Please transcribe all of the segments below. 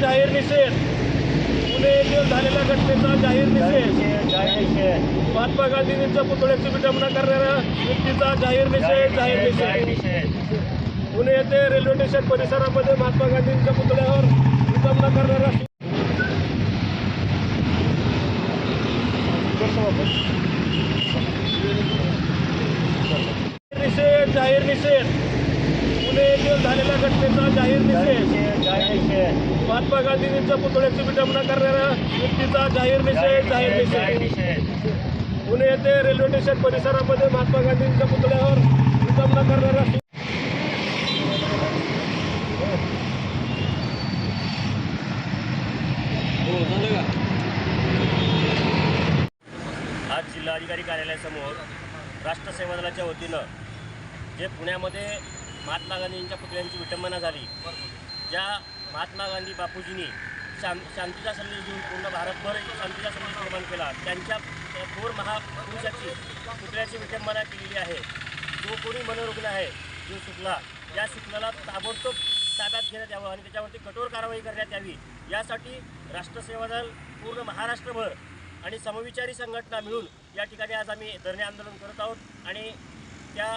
जाहीर निषेध. पुणे येथील झालेल्या घटनेचा जाहीर निषेध. महात्मा गांधींच्या पुतळ्याची विटंबना करणाऱ्या व्यक्तीचा जाहीर निषेध जाहीर निषेध. पुणे येथे रेल्वे स्टेशन परिसरामध्ये महात्मा गांधींच्या पुतळ्यावर विटंबना करणाऱ्या निषेध जाहीर निषेध. पुणे येथील झालेल्या घटनेचा जाहीर निषेध. महात्मा गांधींच्या पुतळ्याची विटंबना करणाऱ्या व्यक्तीचा जाहीर निषेध जाहीर निषेध पुणे येथे रेल्वे स्टेशन परिसरामध्ये महात्मा गांधींच्या पुतळ्यावर विटंबना करणाऱ्या आज जिल्हाधिकारी कार्यालयासमोर राष्ट्र सेवा दलाच्या वतीनं जे पुण्यामध्ये महात्मा गांधींच्या पुतळ्यांची विटंबना झाली ज्या महात्मा गांधी बापूजींनी शां शांतीचा संदेश देऊन पूर्ण भारतभर शांतीचा संदेश निर्माण केला. त्यांच्या थोर महापुरुषाची पुतळ्याची विटंबना केलेली आहे. जो कोणी मनोरुग्ण आहे जो शुक्ला या शुक्लाला ताबडतोब ताब्यात घेण्यात यावं आणि त्याच्यावरती कठोर कारवाई करण्यात यावी. यासाठी राष्ट्रसेवा दल पूर्ण महाराष्ट्रभर आणि समविचारी संघटना मिळून या ठिकाणी आज आम्ही धरणे आंदोलन करत आहोत आणि त्या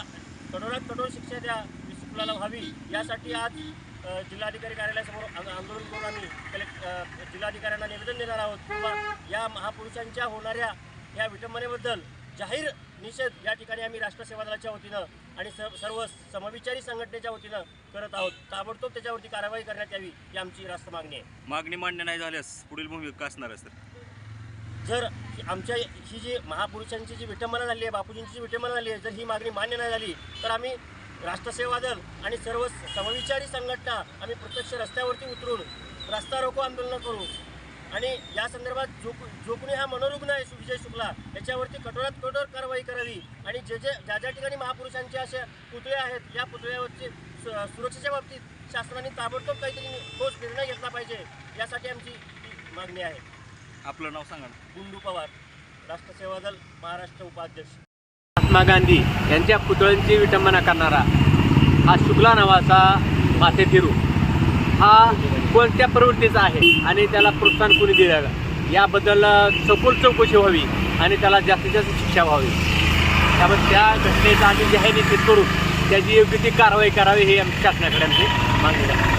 कठोरात कठोर शिक्षा त्या शुक्लाला व्हावी. यासाठी आज जिल्हाधिकारी कार्यालयासमोर आंद- आंदोलन करून आम्ही कलेक्ट जिल्हाधिकाऱ्यांना निवेदन देणार आहोत किंवा या महापुरुषांच्या होणाऱ्या या विटंबनेबद्दल जाहीर निषेध या ठिकाणी आम्ही राष्ट्रसेवा दलाच्या वतीनं आणि स सर्व समविचारी संघटनेच्या वतीनं करत आहोत. ताबडतोब त्याच्यावरती कारवाई करण्यात यावी ही आमची रास्त मागणी आहे. मागणी मान्य नाही झाल्यास पुढील भूमिका असणार आहे सर. जर आमच्या ही जी महापुरुषांची जी विटंबना झाली आहे बापूजींची जी विटंबना झाली आहे जर ही मागणी मान्य नाही झाली तर आम्ही राष्ट्रसेवा दल आणि सर्व समविचारी संघटना आम्ही प्रत्यक्ष रस्त्यावरती उतरून रस्ता रोको आंदोलन करू. आणि या संदर्भात जो जो कोणी हा मनोरुग्ण आहे विजय शुक्ला. याच्यावरती कठोरात कठोर कारवाई करावी. आणि जे जे ज्या ज्या ठिकाणी महापुरुषांचे असे पुतळे आहेत या पुतळ्यावरची सुरक्षेच्या बाबतीत शासनाने ताबडतोब काहीतरी ठोस निर्णय घेतला पाहिजे यासाठी आमची मागणी आहे. आपलं नाव सांगा गुंडू पवार राष्ट्रसेवा दल महाराष्ट्र उपाध्यक्ष. महात्मा गांधी यांच्या पुतळ्यांची विटंबना करणारा हा शुक्ला नावाचा माथेथिरू हा कोणत्या प्रवृत्तीचा आहे आणि त्याला प्रोत्साहन कोणी दिलं याबद्दल सखोल चौकशी व्हावी आणि त्याला जास्तीत जास्त शिक्षा व्हावी. त्यामुळे त्या घटनेचा आम्ही जाहीर निश्चित करू त्याची योग्य ती कारवाई करावी हे आमच्या शासनाकडे आमची मागणी आहे.